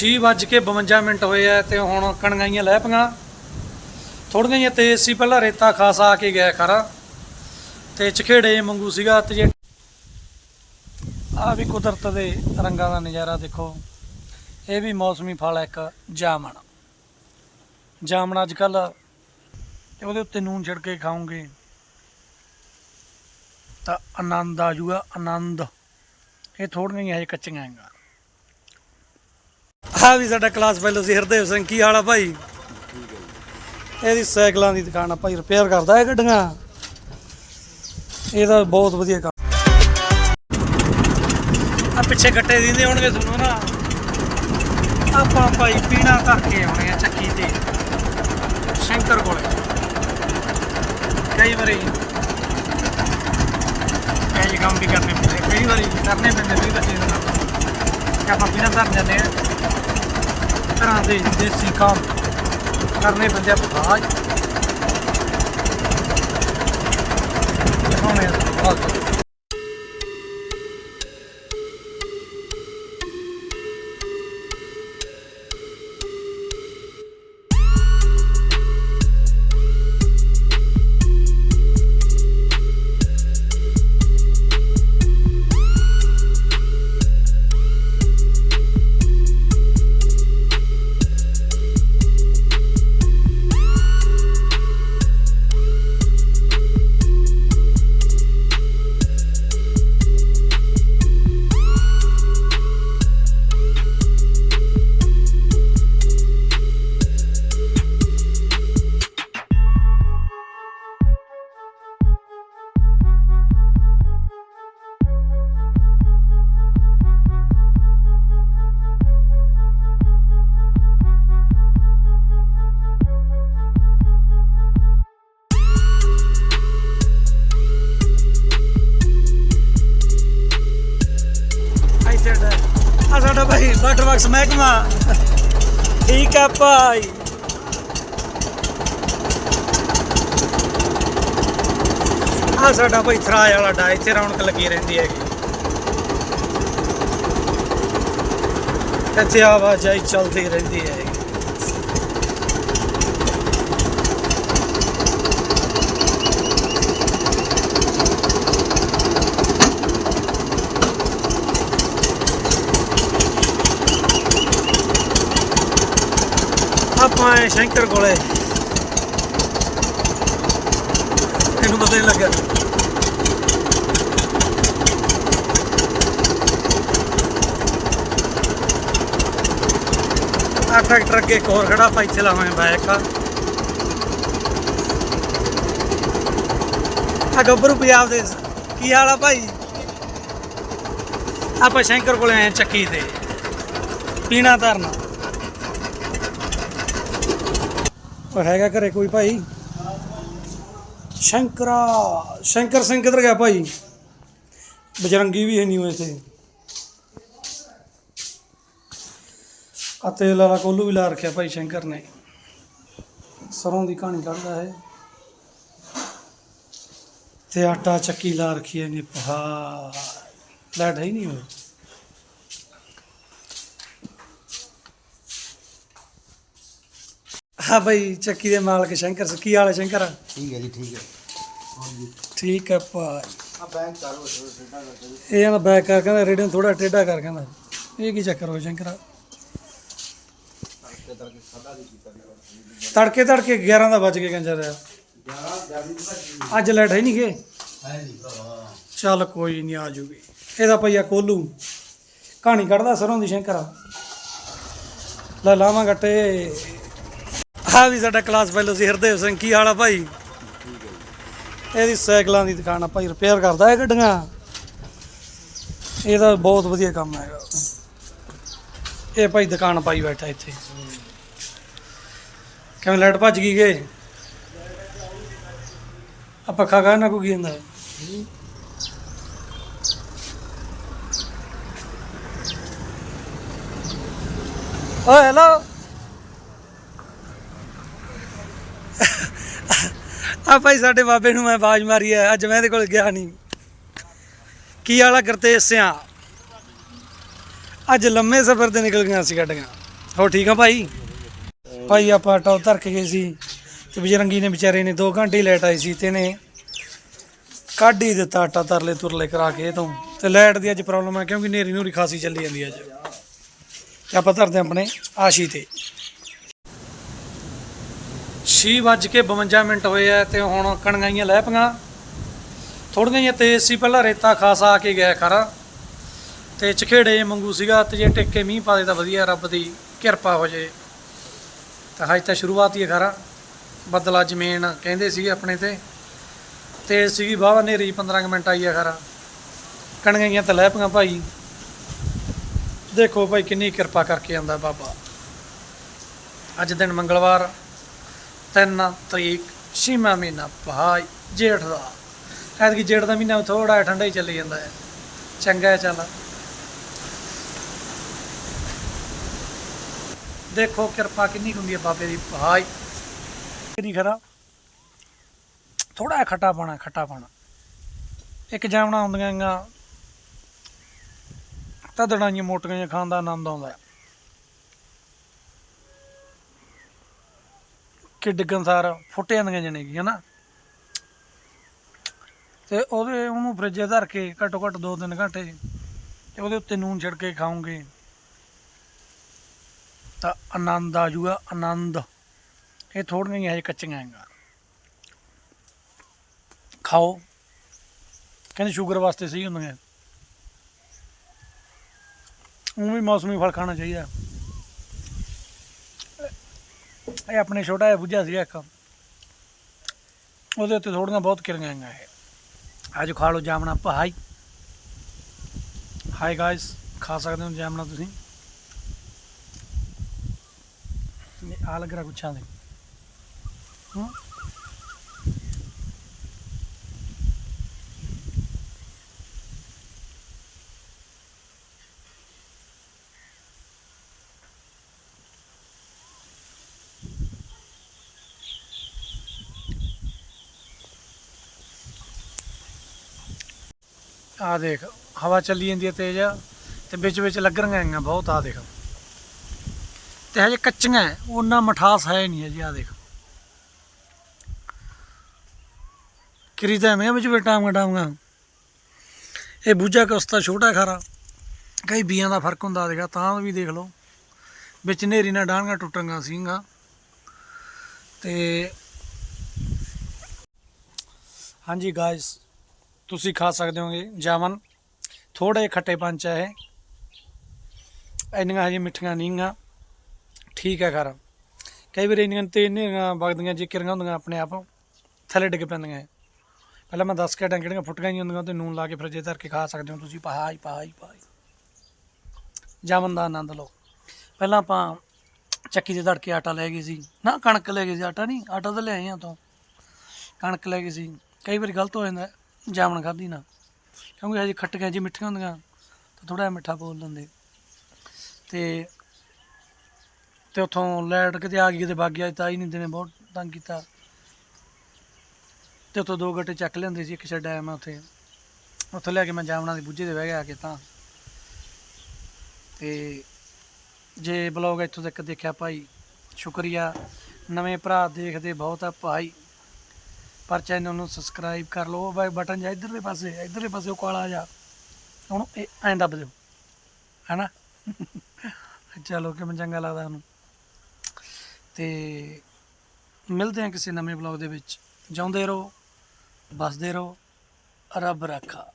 6:52 minute ਹੋਏ ਆ ਤੇ ਹੁਣ ਕਣਗਾਈਆਂ ਲੈ ਪਈਆਂ। ਥੋੜੀਆਂ ਜਿਹੀਆਂ ਤੇਜ਼ ਸੀ, ਪਹਿਲਾਂ ਰੇਤਾ ਖਾਸਾ ਆ ਕੇ ਗਿਆ ਖਰਾ। ਤੇ ਚਖੇੜੇ ਮੰਗੂ ਸੀਗਾ ਤੇ ਜੇ ਆ ਵੀ ਕੁਦਰਤ ਦੇ ਰੰਗਾਂ ਦਾ ਨਜ਼ਾਰਾ ਦੇਖੋ। ਇਹ ਵੀ ਮੌਸਮੀ ਫਲ ਹੈ ਇੱਕ, ਜਾਮਣ। ਜਾਮਣ ਅੱਜ ਕੱਲ ਉਹਦੇ ਉੱਤੇ ਨੂਨ ਛਿੜਕ ਕੇ ਖਾਓਗੇ। ਤਾਂ ਆਨੰਦ ਆ ਜੂਗਾ, ਆਨੰਦ। ਇਹ ਥੋੜੀਆਂ ਹੀ ਹਜੇ ਕੱਚੀਆਂ ਹੈਗਾ ਆ ਵੀ ਸਾਡਾ ਕਲਾਸ ਫੈਲੋ ਸੀ, ਹਰਦੇਵ ਸਿੰਘ, ਕੀ ਹਾਲ ਆ ਭਾਈ? ਇਹਦੀ ਸਾਈਕਲਾਂ ਦੀ ਦੁਕਾਨ ਆ ਭਾਈ ਰਿਪੇਅਰ ਕਰਦਾ ਇਹ ਗੱਡੀਆਂ। ਇਹਦਾ ਬਹੁਤ ਵਧੀਆ ਕੰਮ। ਆ ਪਿੱਛੇ ਗੱਟੇ ਦਿੰਦੇ ਹੋਣਗੇ ਤੁਹਾਨੂੰ ਨਾ। ਆਪਾਂ ਭਾਈ ਪੀਣਾ ਕਰਕੇ ਆਉਣੇ ਆ ਚੱਕੀ ਤੇ। ਸ਼ੰਕਰ ਕੋਲੇ। ਕਈ ਵਾਰੀ ਕਈ ਕੰਮ ਵੀ ਕਰਨੇ ਪੈਂਦੇ ਕਈ ਵਾਰੀ ਕਰਨੇ ਪੈਂਦੇ ਵੀ ਬੱਚੇ ਦੇ ਨਾਲ ਆਪਾਂ ਪੀਣਾ ਧਰ ਜਾਂਦੇ ਆ। ਤਰ੍ਹਾਂ ਦੇ ਦੇਸੀ ਕੰਮ ਕਰਨੇ ਪੈਂਦੇ ਆ। ਭਾਜ ਭਾਈ ਮਹਿਕਮਾ। ਠੀਕ ਆ ਭਾਈ। ਆ ਸਾਡਾ ਭਾਈ ਥਰਾਜ ਵਾਲਾ ਡਾ, ਇੱਥੇ ਰੌਣਕ ਲੱਗੀ ਰਹਿੰਦੀ ਹੈਗੀ। ਇੱਥੇ ਆਵਾਜਾਈ ਚੱਲਦੀ ਰਹਿੰਦੀ ਹੈ ਆਪਾਂ ਆਏ ਸ਼ੰਕਰ ਕੋਲੇ। ਇਹਨੂੰ ਪਤਾ ਨਹੀਂ ਲੱਗਿਆ। ਆ ਟਰੈਕਟਰ ਅੱਗੇ ਇੱਕ ਹੋਰ ਖੜਾ, ਆਪਾਂ ਇੱਥੇ ਲਾਵਾਂਗੇ ਬਾਈਕ ਆ। ਆ ਗੱਭਰੂ ਪੰਜਾਬ ਦੇ ਕੀ ਹਾਲ ਆ ਭਾਈ? ਆਪਾਂ ਸ਼ੰਕਰ ਕੋਲੇ ਆਏ ਚੱਕੀ ਤੇ। ਪੀਣਾ ਧਰਨਾ। ਉਹ ਹੈਗਾ ਘਰੇ ਕੋਈ ਭਾਈ? ਸ਼ੰਕਰਾ, ਸ਼ੰਕਰ ਸਿੰਘ ਕਿੱਧਰ ਗਿਆ ਭਾਈ? ਬਜਰੰਗੀ ਵੀ ਹੈ ਨਹੀਂ ਹੋਏ ਤੇ ਆ ਤੇਲ ਕੋਲੂ ਵੀ ਲਾ ਰੱਖਿਆ ਭਾਈ ਸ਼ੰਕਰ ਨੇ। ਸਰੋਂ ਦੀ ਕਹਾਣੀ ਕੱਢਦਾ ਹੈ ਤੇ ਆਟਾ ਚੱਕੀ ਲਾ ਰੱਖੀ ਹੈ ਨੇ ਪਹਾ ਲੈਟ ਹੈ ਹੀ ਨਹੀਂ ਹੋਈ ਹਾਂ ਭਾਈ ਚੱਕੀ ਦੇ ਮਾਲਕ ਸ਼ੰਕਰ ਸ- ਕੀ ਹਾਲ ਹੈ ਸ਼ੰਕਰ? ਠੀਕ ਹੈ ਜੀ ਠੀਕ ਹੈ। ਠੀਕ ਹੈ ਭਾਈ। ਆ ਬੈਂਕ ਚਾਲੂ ਸਿੱਧਾ ਕਰਕੇ ਇਹ ਕਹਿੰਦਾ ਬੈਕ ਕਰ ਕਹਿੰਦਾ ਰੇਡੀਓ ਥੋੜਾ ਟੇਢਾ ਕਰ ਕਹਿੰਦਾ। ਇਹ ਕੀ ਚੱਕਰ ਹੋ ਸ਼ੰਕਰਾ? ਤੜਕੇ ਤੜਕੇ ਖਾਦਾ ਦੀ ਕੀਤਾ ਦੀ ਤੜਕੇ ਤੜਕੇ 11 ਦਾ ਵੱਜ ਕੇ ਕੰਜਰ। ਰਿਹਾ 11 ਜਿਆਦੀ ਤਾਂ ਅੱਜ ਲੈਟ ਹੈ ਨਹੀਂ ਗੇ ਹੈ ਨਹੀਂ ਭਰਾਵਾ ਚੱਲ ਕੋਈ ਨਹੀਂ ਆ ਜੂਗੀ। ਇਹਦਾ ਭਈਆ ਕੋਲੂ। ਕਹਾਣੀ ਕੱਢਦਾ ਸਰੋਂ ਦੀ ਸ਼ੰਕਰਾ। ਲੈ ਲਾਵਾਂ ਗੱਟੇ। ਆ ਵੀ ਸਾਡਾ ਕਲਾਸ ਫੈਲੋ ਸੀ ਹਰਦੇਵ ਸਿੰਘ, ਕੀ ਹਾਲ ਆ ਭਾਈ? ਇਹਦੀ ਸਾਈਕਲਾਂ ਦੀ ਦੁਕਾਨ ਆ ਭਾਈ ਰਿਪੇਅਰ ਕਰਦਾ ਇਹ ਗੱਡੀਆਂ। ਇਹਦਾ ਬਹੁਤ ਵਧੀਆ ਕੰਮ ਹੈਗਾ। ਇਹ ਭਾਈ ਦੁਕਾਨ ਪਾਈ ਬੈਠਾ ਇੱਥੇ। ਕਿਵੇਂ ਲਾਈਟ ਭੱਜ ਗਈ ਗਏ ਆ ਪੱਖਾ ਕਾ ਨਾ ਕੋਈ ਜਾਂਦਾ? ਓ ਹੈਲੋ ਆ ਭਾਈ ਸਾਡੇ ਬਾਬੇ ਨੂੰ ਮੈਂ ਆਵਾਜ਼ ਮਾਰੀ ਹੈ ਅੱਜ ਮੈਂ ਇਹਦੇ ਕੋਲ ਗਿਆ ਨਹੀਂ ਕੀ ਵਾਲਾ ਗੁਰਤੇਜ ਸਿਆ? ਅੱਜ ਲੰਮੇ ਸਫ਼ਰ ਤੇ ਨਿਕਲ ਗਈਆਂ ਸੀ ਗੱਡੀਆਂ। ਹੋਰ ਠੀਕ ਆ ਭਾਈ? ਭਾਈ ਆਪਾਂ ਆਟਾ ਧਰ ਕੇ ਗਏ ਸੀ ਤੇ ਬਜਰੰਗੀ ਨੇ ਵਿਚਾਰੇ ਨੇ 2 ਘੰਟੇ ਲੈਟ ਆਈ ਸੀ ਤੇ ਨੇ ਕੱਢ ਹੀ ਦਿੱਤਾ ਆਟਾ ਤਰਲੇ ਤੁਰਲੇ ਕਰਾ ਕੇ ਇਹ ਤੋਂ। ਤੇ ਲਾਈਟ ਦੀ ਅੱਜ ਪ੍ਰੋਬਲਮ ਹੈ ਕਿਉਂਕਿ ਨੇਰੀ ਨੂਰੀ ਖਾਸੀ ਚੱਲੀ ਜਾਂਦੀ ਅੱਜ। ਆਪਾਂ ਧਰਦੇ ਹਾਂ ਆਪਣੇ ਆਸ਼ੀ ਤੇ। ਛੇ ਵੱਜ ਕੇ 52 ਮਿੰਟ ਹੋਏ ਆ ਤੇ ਹੁਣ ਕਣਗਾਈਆਂ ਲੈ ਪਈਆਂ। ਥੋੜੀਆਂ ਜਿਹੀਆਂ ਤੇਜ਼ ਸੀ, ਪਹਿਲਾਂ ਰੇਤਾ ਖਾਸਾ ਆ ਕੇ ਗਿਆ ਖਰਾ। ਤੇ ਚਖੇੜੇ ਮੰਗੂ ਸੀਗਾ ਤੇ ਜੇ ਟਿੱਕੇ ਮੀਂਹ ਪਾ ਦੇ ਤਾਂ ਵਧੀਆ, ਰੱਬ ਦੀ ਕਿਰਪਾ ਹੋ ਜੇ। ਤਾਂ ਹਜੇ ਤਾਂ ਸ਼ੁਰੂਆਤ ਹੀ ਹੈ ਖਰਾ। ਬੱਦਲਾ ਜ਼ਮੀਨ ਕਹਿੰਦੇ ਸੀਗੇ ਆਪਣੇ ਤੇ। ਤੇਜ਼ ਸੀਗੀ ਬਾਵਾ ਨੇਰੀ 15 ਕੁ ਮਿੰਟ ਆਈ ਆ ਖਰਾ। ਕਣਗਾਈਆਂ ਤਾਂ ਲੈ ਪਈਆਂ ਭਾਈ। ਦੇਖੋ ਭਾਈ ਕਿੰਨੀ ਕਿਰਪਾ ਕਰਕੇ ਆਂਦਾ ਬਾਬਾ। ਅੱਜ ਦਿਨ ਮੰਗਲਵਾਰ। ਤਿੰਨ ਤਰੀਕ ਛੇਵਾਂ ਮਹੀਨਾ ਭਾਈ ਜੇਠ ਦਾ। ਐਤਕੀ ਜੇਠ ਦਾ ਮਹੀਨਾ ਥੋੜਾ ਠੰਡਾ ਹੀ ਚੱਲੀ ਜਾਂਦਾ ਹੈ। ਚੰਗਾ ਹੈ, ਚੱਲ। ਦੇਖੋ ਕਿਰਪਾ ਕਿੰਨੀ ਕੁ ਹੁੰਦੀ ਹੈ ਬਾਬੇ ਦੀ। ਭਾਈ ਨਹੀਂ ਖਰਾ। ਥੋੜਾ ਖੱਟਾ ਪਾਣਾ ਖੱਟਾ ਪਾਣਾ ਇੱਕ ਜਾਮਣਾ ਹੁੰਦੀਆਂ ਗਾ ਤਦੜਾਂ ਜਿਹੀਆਂ ਮੋਟੀਆਂ ਖਾਣ ਦਾ ਆਨੰਦ ਆਉਂਦਾ ਕਿ ਡਿੱਗਣ ਸਾਰ ਫੁੱਟ ਜਾਂਦੀਆਂ ਜਣੇ ਕੀ ਹਨਾ ਤੇ ਉਹਦੇ ਉਹਨੂੰ ਫ੍ਰਿਜ 'ਚ ਧਰ ਕੇ ਘੱਟੋ ਘੱਟ 2-3 ਘੰਟੇ ਤੇ ਉਹਦੇ ਉੱਤੇ ਨੂਨ ਛਿੜਕ ਕੇ ਖਾਓਗੇ। ਤਾਂ ਆਨੰਦ ਆ ਜੂਗਾ, ਆਨੰਦ। ਇਹ ਥੋੜੀਆਂ ਜਿਹੀਆਂ ਹਜੇ ਕੱਚੀਆਂ ਹੈਗਾ ਖਾਓ। ਕਹਿੰਦੇ ਸ਼ੂਗਰ ਵਾਸਤੇ ਸਹੀ ਹੁੰਦੀਆਂ। ਉਹ ਵੀ ਮੌਸਮੀ ਫਲ ਖਾਣਾ ਚਾਹੀਦਾ। ਇਹ ਆਪਣੇ ਛੋਟਾ ਜਿਹਾ ਬੁੱਝਾ ਸੀ ਇੱਕ। ਉਹਦੇ ਉੱਤੇ ਥੋੜੀਆਂ ਬਹੁਤ ਕਿਰੀਆਂ ਹੈਗੀਆਂ ਇਹ। ਅੱਜ ਖਾ ਲਓ ਜਾਮਣਾ ਭਾਈ ਹਾਈ। ਗਾਇਸ ਖਾ ਸਕਦੇ ਹੋ ਜਾਮਣਾ ਤੁਸੀਂ। ਇਹ ਆ ਲੱਗ ਰਿਹਾ ਗੁੱਛਾਂ ਦੇ ਹੂੰ? ਆ ਦੇਖ ਹਵਾ ਚੱਲੀ ਜਾਂਦੀ ਹੈ ਤੇਜ਼ ਤੇ ਵਿੱਚ ਵਿੱਚ ਲੱਗ ਰਹੀਆਂ ਹੈਗੀਆਂ ਬਹੁਤ ਆ ਦੇਖ। ਤੇ ਹਜੇ ਕੱਚੀਆਂ ਹੈ, ਉਹਨਾਂ ਮਠਾਸ ਹੈ ਨਹੀਂ ਹੈ ਜੀ ਆ ਦੇਖ। ਕਰੀਦਾ ਮੈਂ ਵਿੱਚ ਬਟਾਵਾਂ ਡਾਵਾਂ ਇਹ ਬੂਝਾ ਕਸਤਾ ਛੋਟਾ ਖਾਰਾ। ਕਈ ਬੀਆਂ ਦਾ ਫ਼ਰਕ ਹੁੰਦਾ ਦੇਖਾ ਤਾਂ ਵੀ ਦੇਖ ਲਓ। ਵਿੱਚ ਨੇਰੀ ਨਾਲ ਡਾਂਗਾ ਟੁੱਟਾਂਗਾ ਸੀਗਾ ਤੇ ਹਾਂਜੀ ਗਾਇਸ ਤੁਸੀਂ ਖਾ ਸਕਦੇ ਹੋਗੇ, ਜਾਮਨ। ਥੋੜੇ ਖੱਟੇ ਪੰਚ ਹੈ ਇੰਨੀਆਂ ਹਜੇ ਮਿੱਠੀਆਂ ਨਹੀਂ ਗਾ ਠੀਕ ਹੈ ਖਰਾ। ਕਈ ਵਾਰ ਇੰਨੀਆਂ ਤੇ ਇੰਨੀਆਂ ਵਗਦੀਆਂ ਜਿਕਰੀਆਂ ਹੁੰਦੀਆਂ ਆਪਣੇ ਆਪ, ਥੱਲੇ ਡਿੱਗ ਪੈਂਦੀਆਂ ਪਹਿਲਾਂ ਮੈਂ ਦੱਸ ਕੇ ਟਾਂ ਕਿਹੜੀਆਂ ਫੁੱਟੀਆਂ ਹੀ ਹੁੰਦੀਆਂ ਤੇ ਨੂਨ ਲਾ ਕੇ ਫਰਿੱਜੇ ਧਰ ਕੇ ਖਾ ਸਕਦੇ ਹੋ ਤੁਸੀਂ। ਪਹਾਈ ਪਹਾਈ ਪਹਾਈ ਜਾਮਨ ਦਾ ਆਨੰਦ ਲਓ। ਪਹਿਲਾਂ ਆਪਾਂ ਚੱਕੀ ਦੇ ਧੜਕੇ ਆਟਾ ਲੈ ਗਏ ਸੀ। ਨਾ, ਕਣਕ ਲੈ ਗਏ ਸੀ। ਆਟਾ ਨਹੀਂ, ਆਟਾ ਤਾਂ ਲਿਆਏ ਆ ਤੋਂ ਕਣਕ ਲੈ ਗਏ ਸੀ। ਕਈ ਵਾਰੀ ਗਲਤ ਹੋ ਜਾਂਦਾ। ਜਾਮਣ ਖਾਧੀ ਨਾ। ਕਿਉਂਕਿ ਹਜੇ ਖੱਟੀਆਂ ਜੀ ਮਿੱਠੀਆਂ ਹੁੰਦੀਆਂ, ਤਾਂ ਥੋੜਾ ਜਿਹਾ ਮਿੱਠਾ ਬੋਲ ਲੈਂਦੇ ਤੇ ਤੇ ਉਥੋਂ ਲੈਟ ਕਿਤੇ ਆ ਗਈ, ਕਿਤੇ ਵਗ ਗਿਆ ਤਾਂ ਹੀ ਨਹੀਂ ਦਿਨੇ ਬਹੁਤ ਤੰਗ ਕੀਤਾ। ਤੇ ਉਥੋਂ ਦੋ ਗੱਟੇ ਚੱਕ ਲਿਆਂਦੇ ਸੀ, ਇੱਕ ਛੱਡ ਆਇਆ ਮੈਂ ਉੱਥੇ। ਉੱਥੇ ਲੈ ਕੇ ਮੈਂ ਜਾਮਣਾ ਦੀ ਬੁੱਝੇ ਤੇ ਬਹਿ ਗਿਆ ਆ ਕੇ ਤਾਂ। ਤੇ ਜੇ ਬਲੌਗ ਇੱਥੋਂ ਤੱਕ ਦੇਖਿਆ ਭਾਈ, ਸ਼ੁਕਰੀਆ। ਨਵੇਂ ਭਰਾ ਦੇਖਦੇ ਬਹੁਤ ਆ ਭਾਈ। ਪਰ ਚੈਨਲ ਨੂੰ ਸਬਸਕ੍ਰਾਈਬ ਕਰ ਲਓ, ਉਹ ਬਾਈ ਬਟਨ ਜਾ ਇਧਰਲੇ ਪਾਸੇ ਇਧਰਲੇ ਪਾਸੇ ਉਹ ਕਾਲਾ ਜਾ ਹੁਣ ਇਹ ਐਂ ਦੱਬ ਦਿਓ, ਹੈਨਾ? ਚਲੋ, ਕਿਵੇਂ ਚੰਗਾ ਲੱਗਦਾ ਉਹਨੂੰ ਤੇ ਮਿਲਦੇ ਹਾਂ ਕਿਸੇ ਨਵੇਂ ਬਲੌਗ ਦੇ ਵਿੱਚ। ਜਾਉਂਦੇ ਰਹੋ ਬਸਦੇ ਰਹੋ, ਰੱਬ ਰਾਖਾ।